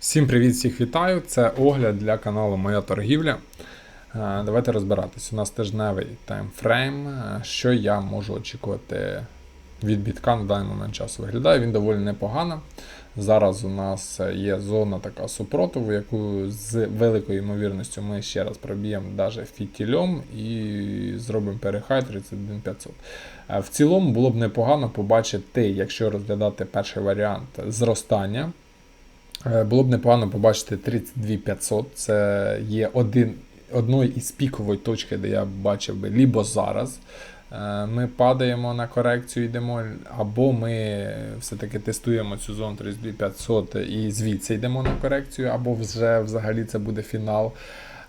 Всім привіт, всіх вітаю! Це огляд для каналу Моя торгівля. Е, Давайте розбиратись. У нас тижневий таймфрейм. Е, Що я можу очікувати від бітка на даний момент часу? Виглядає він доволі непогано. Зараз у нас є зона така супротиву, яку з великою ймовірністю ми ще раз проб'ємо навіть фітільом і зробимо перехай 31500. Е, В цілому було б непогано побачити, якщо розглядати перший варіант зростання. Е, Було б непогано побачити 32500. Це є один, одною із пікової точки, де я бачив би лібо зараз. е, Ми падаємо на корекцію, йдемо, або ми все-таки тестуємо цю зону 32500 і звідси йдемо на корекцію, або вже взагалі це буде фінал.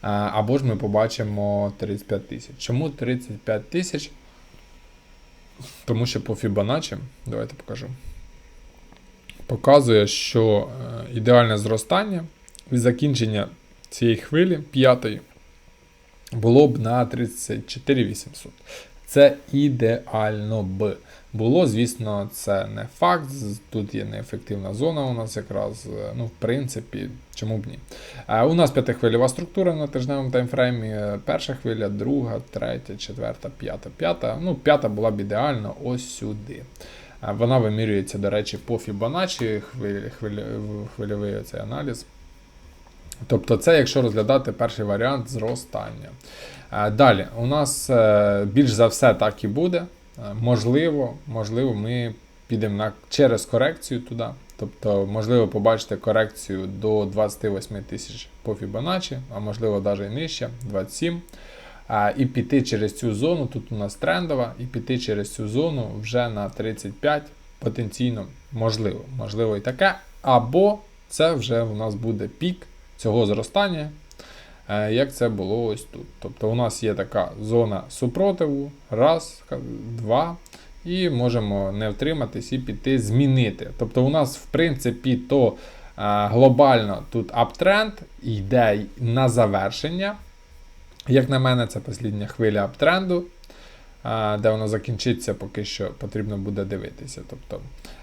Е, Або ж ми побачимо 35 тисяч. Чому 35 тисяч? Тому що по Fibonacci, давайте покажу показує, що е, ідеальне зростання і закінчення цієї хвилі п'ятої було б на 34 800. Це ідеально б. Було, звісно, це не факт. Тут є неефективна зона у нас якраз. е, Ну, в принципі, чому б ні. Е, У нас п'ятихвильова структура на тижневому таймфреймі. Перша хвиля, друга, третя, четверта, п'ята, п'ята. Ну, п'ята була б ідеально ось сюди. Вона вимірюється, до речі, по Fibonacci, хвиль, хвиль, хвильовий цей аналіз. Тобто, це якщо розглядати перший варіант зростання. Далі, у нас е, більш за все так і буде. Е, Можливо, можливо, ми підемо на, через корекцію туди. Тобто, можливо, побачите корекцію до 28 тисяч по Fibonacci, а можливо, навіть і нижче, 27. А, і піти через цю зону, тут у нас трендова, і піти через цю зону вже на 35 потенційно можливо. Можливо і таке. Або це вже у нас буде пік цього зростання, е, як це було ось тут. Тобто у нас є така зона супротиву, раз, два. І можемо не втриматись і піти змінити. Тобто, у нас, в принципі, то е, глобально тут аптренд йде на завершення. Як на мене, це послідня хвиля аптренду, де воно закінчиться, поки що потрібно буде дивитися. Тобто,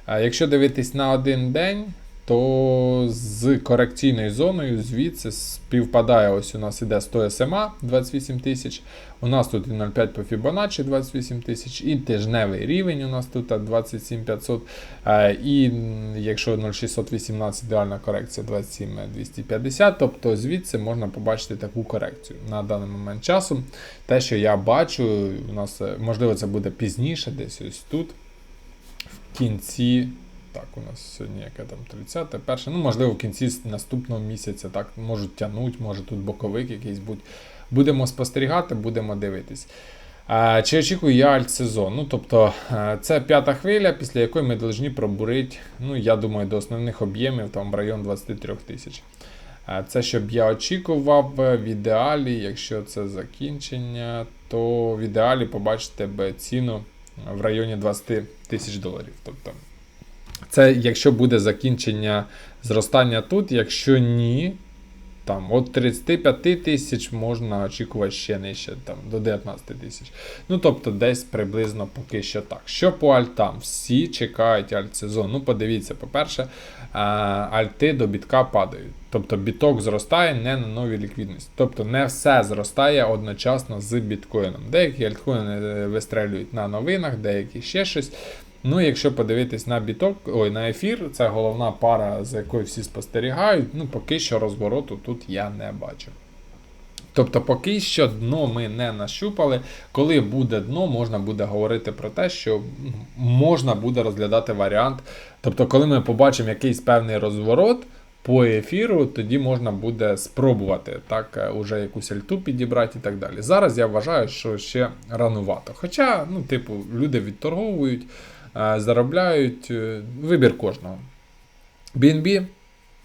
якщо дивитись на один день, то з корекційною зоною звідси співпадає. Ось у нас іде 100 SMA 28 тисяч. У нас тут і 0,5 по Fibonacci 28 тисяч, і тижневий рівень у нас тут 27 500. Е, І якщо 0,618 ідеальна корекція 27 250, тобто звідси можна побачити таку корекцію на даний момент часу. Те, що я бачу, у нас е, можливо це буде пізніше, десь ось тут, в кінці. Так, у нас сьогодні яке там 30, перше. Ну, можливо, в кінці наступного місяця так можуть тягнути, може тут боковик якийсь будь. Будемо спостерігати, будемо дивитись. Чи очікую я альтсезон? Ну, тобто, е, це п'ята хвиля, після якої ми повинні пробурити, ну, я думаю, до основних об'ємів там в район 23 тисяч. Е, Це щоб я очікував е, в ідеалі, якщо це закінчення, то в ідеалі побачите б ціну в районі 20 тисяч доларів. Тобто, це якщо буде закінчення зростання тут, якщо ні, там от 35 тисяч можна очікувати ще нижче, там до 19 тисяч. Ну тобто десь приблизно поки що так. Що по альтам? Всі чекають альт-сезон. Ну, подивіться, по-перше, альти до бітка падають. Тобто біток зростає не на новій ліквідності. Тобто не все зростає одночасно з біткоїном. Деякі альткоїни е, вистрелюють на новинах, деякі ще щось. Ну, якщо подивитись на біток, ой, на ефір, це головна пара, за якою всі спостерігають. Ну, поки що розвороту тут я не бачу. Тобто, поки що дно ми не нащупали. Коли буде дно, можна буде говорити про те, що можна буде розглядати варіант. Тобто, коли ми побачимо якийсь певний розворот по ефіру, тоді можна буде спробувати так е, уже якусь альту підібрати і так далі. Зараз я вважаю, що ще ранувато. Хоча, ну, типу, люди відторговують, заробляють е, вибір кожного. BNB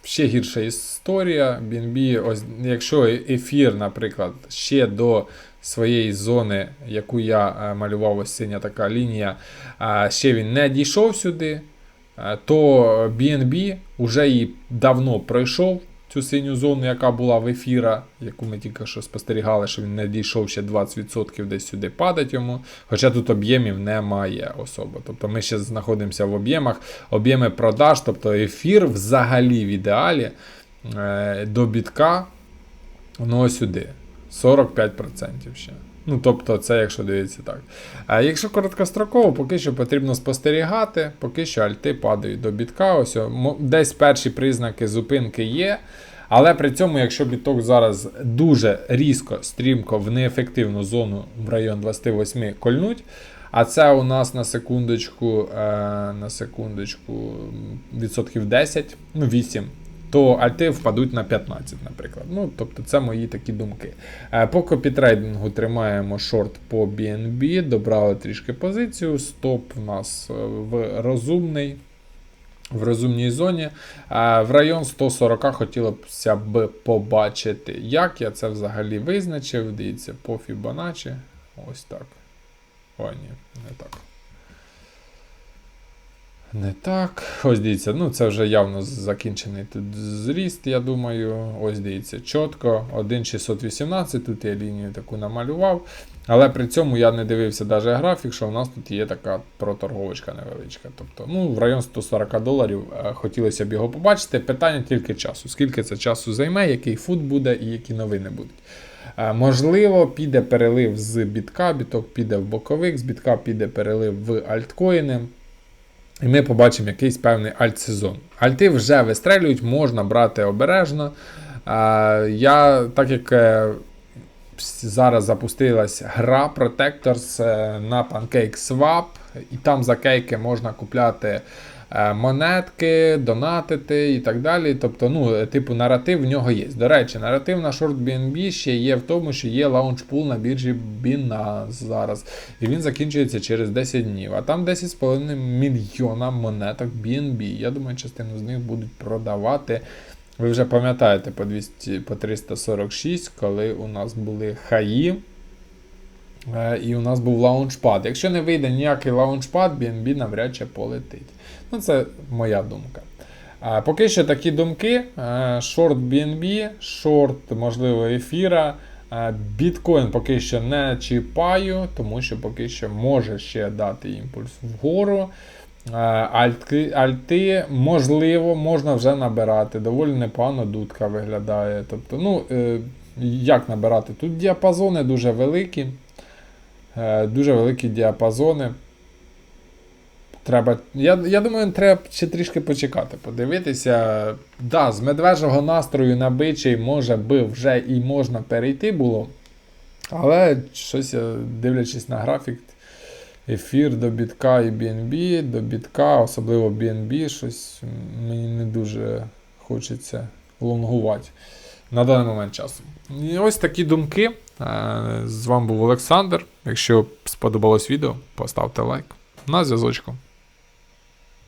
ще гірша історія. BNB, ось, якщо ефір, наприклад, ще до своєї зони, яку я е, малював, ось синя така лінія, е, ще він не дійшов сюди, е, то BNB вже її давно пройшов. Цю синю зону, яка була в ефіра, яку ми тільки що спостерігали, що він не дійшов ще 20% десь сюди падать йому. Хоча тут об'ємів немає особо. Тобто ми ще знаходимося в об'ємах, об'єми продаж, тобто ефір взагалі в ідеалі е, до бітка, воно сюди. 45% ще. Ну, тобто, це якщо дивіться так. А якщо короткостроково, поки що потрібно спостерігати, поки що альти падають до бітка. Ось десь перші признаки зупинки є. Але при цьому, якщо біток зараз дуже різко, стрімко в неефективну зону в район 28 кольнуть, а це у нас на секундочку, е, на секундочку відсотків 10, ну 8, то альти впадуть на 15, наприклад. Ну, тобто це мої такі думки. Е, По копітрейдингу тримаємо шорт по BNB, добрали трішки позицію. Стоп у нас е, в розумний. В розумній зоні. Е, В район 140 хотілося б побачити. Як я це взагалі визначив? Дивіться, по Fibonacci. Ось так. Ой, ні, не так. Не так. Ось дивіться, ну це вже явно закінчений тут зріст, я думаю. Ось дивіться, чітко. 1,618, тут я лінію таку намалював. Але при цьому я не дивився навіть графік, що у нас тут є така проторговочка невеличка. Тобто, ну, в район 140 доларів е, хотілося б його побачити. Питання тільки часу. Скільки це часу займе, який фут буде і які новини будуть. Е, Можливо, піде перелив з бітка, біток піде в боковик, з бітка піде перелив в альткоїни. І ми побачимо якийсь певний альт-сезон. Альти вже вистрелюють, можна брати обережно. Я, так як е, зараз запустилась гра Protectors е, на PancakeSwap, і там за кейки можна купляти монетки, донатити і так далі. Тобто, ну, е, типу, наратив в нього є. До речі, наратив на ShortBNB ще є в тому, що є лаунчпул на біржі Binance зараз. І він закінчується через 10 днів. А там 10,5 мільйона монеток BNB. Я думаю, частину з них будуть продавати. Ви вже пам'ятаєте по 200, по 346, коли у нас були хаї. Е, І у нас був лаунчпад. Якщо не вийде ніякий лаунчпад, BNB навряд чи полетить. Ну, це моя думка. Поки що такі думки: Е, шорт BNB, шорт, можливо, ефіра. Е, Біткоін поки що не чіпаю, тому що поки що може ще дати імпульс вгору. Альти, альти, можливо, можна вже набирати. Доволі непогано дудка виглядає. Тобто, ну, як набирати? Тут діапазони дуже великі. Е, Дуже великі діапазони. Треба, я, я думаю, треба ще трішки почекати, подивитися. Да, з медвежого настрою на бичий може би вже і можна перейти було. Але щось, дивлячись на графік, ефір до бітка і BNB, до бітка, особливо BNB, щось мені не дуже хочеться лонгувати на даний момент часу. І ось такі думки. Е, З вами був Олександр. Якщо сподобалось відео, поставте лайк. На зв'язочку.